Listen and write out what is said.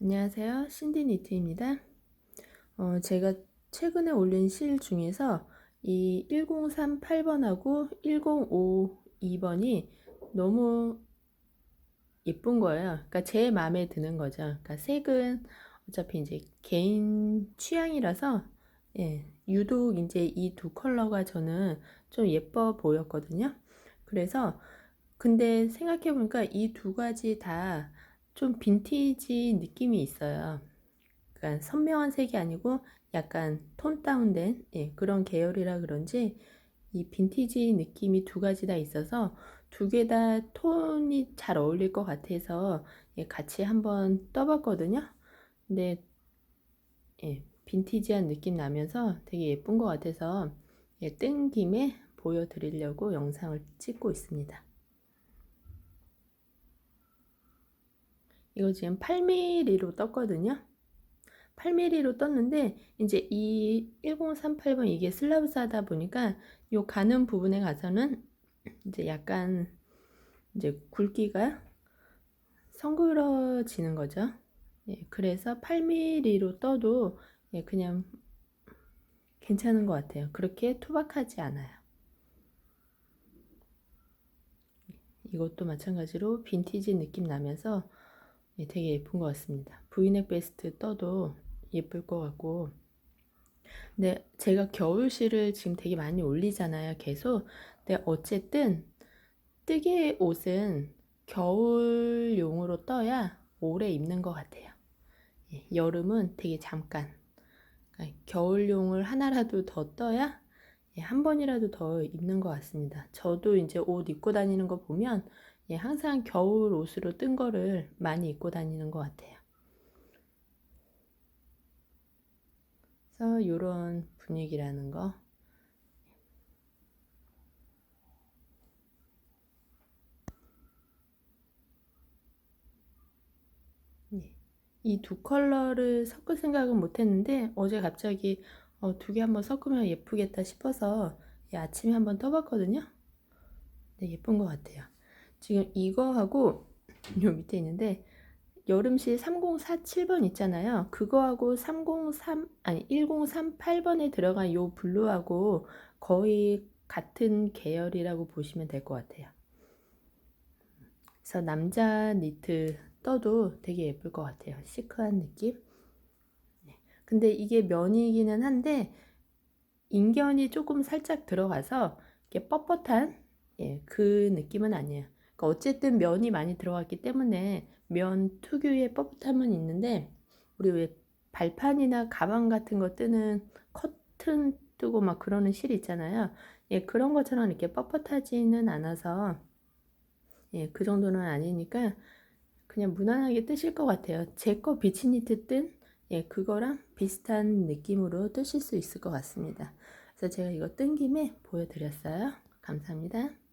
안녕하세요. 신디 니트입니다. 어, 제가 최근에 올린 실 중에서 이 1038번하고 1052번이 너무 예쁜 거예요. 그러니까 제 마음에 드는 거죠. 그러니까 색은 어차피 이제 개인 취향이라서 예, 유독 이제 이 두 컬러가 저는 좀 예뻐 보였거든요. 그래서 근데 생각해 보니까 이 두 가지 다 좀 빈티지 느낌이 있어요. 그러니까 선명한 색이 아니고 약간 톤 다운된 예, 그런 계열이라 그런지 이 빈티지 느낌이 두 가지 다 있어서 두 개 다 톤이 잘 어울릴 것 같아서 예, 같이 한번 떠봤거든요. 근데 예, 빈티지한 느낌 나면서 되게 예쁜 것 같아서 예, 뜬 김에 보여드리려고 영상을 찍고 있습니다. 이거 지금 8mm로 떴거든요. 8mm로 떴는데 이제 이 1038번 이게 슬라브사다 보니까 요 가는 부분에 가서는 이제 약간 이제 굵기가 성그러지는 거죠. 예, 그래서 8mm로 떠도 예, 그냥 괜찮은 것 같아요. 그렇게 투박하지 않아요. 이것도 마찬가지로 빈티지 느낌 나면서 예, 되게 예쁜 것 같습니다. 브이넥 베스트 떠도 예쁠 것 같고 근데 제가 겨울실을 지금 되게 많이 올리잖아요. 계속. 근데 어쨌든 뜨개 옷은 겨울용으로 떠야 오래 입는 것 같아요. 예, 여름은 되게 잠깐. 겨울용을 하나라도 더 떠야 예, 한 번이라도 더 입는 것 같습니다. 저도 이제 옷 입고 다니는 거 보면 예, 항상 겨울 옷으로 뜬 거를 많이 입고 다니는 것 같아요. 그래서 이런 분위기라는 거. 네. 이두 컬러를 섞을 생각은 못 했는데 어제 갑자기 어, 두 개 한번 섞으면 예쁘겠다 싶어서 예, 아침에 한번 떠봤거든요. 네, 예쁜 것 같아요. 지금 이거하고 요 밑에 있는데 여름실 3047번 있잖아요. 그거하고 303 아니 1038번에 들어간 요 블루하고 거의 같은 계열이라고 보시면 될 것 같아요. 그래서 남자 니트 떠도 되게 예쁠 것 같아요. 시크한 느낌. 네. 근데 이게 면이기는 한데 인견이 조금 살짝 들어가서 이렇게 뻣뻣한 예, 그 느낌은 아니에요. 그러니까 어쨌든 면이 많이 들어갔기 때문에 면 특유의 뻣뻣함은 있는데 우리 왜 발판이나 가방 같은 거 뜨는 커튼 뜨고 막 그러는 실 있잖아요. 예, 그런 것처럼 이렇게 뻣뻣하지는 않아서 예, 그 정도는 아니니까 그냥 무난하게 뜨실 것 같아요. 제 거 비치니트 뜬 예, 그거랑 비슷한 느낌으로 뜨실 수 있을 것 같습니다. 그래서 제가 이거 뜬 김에 보여드렸어요. 감사합니다.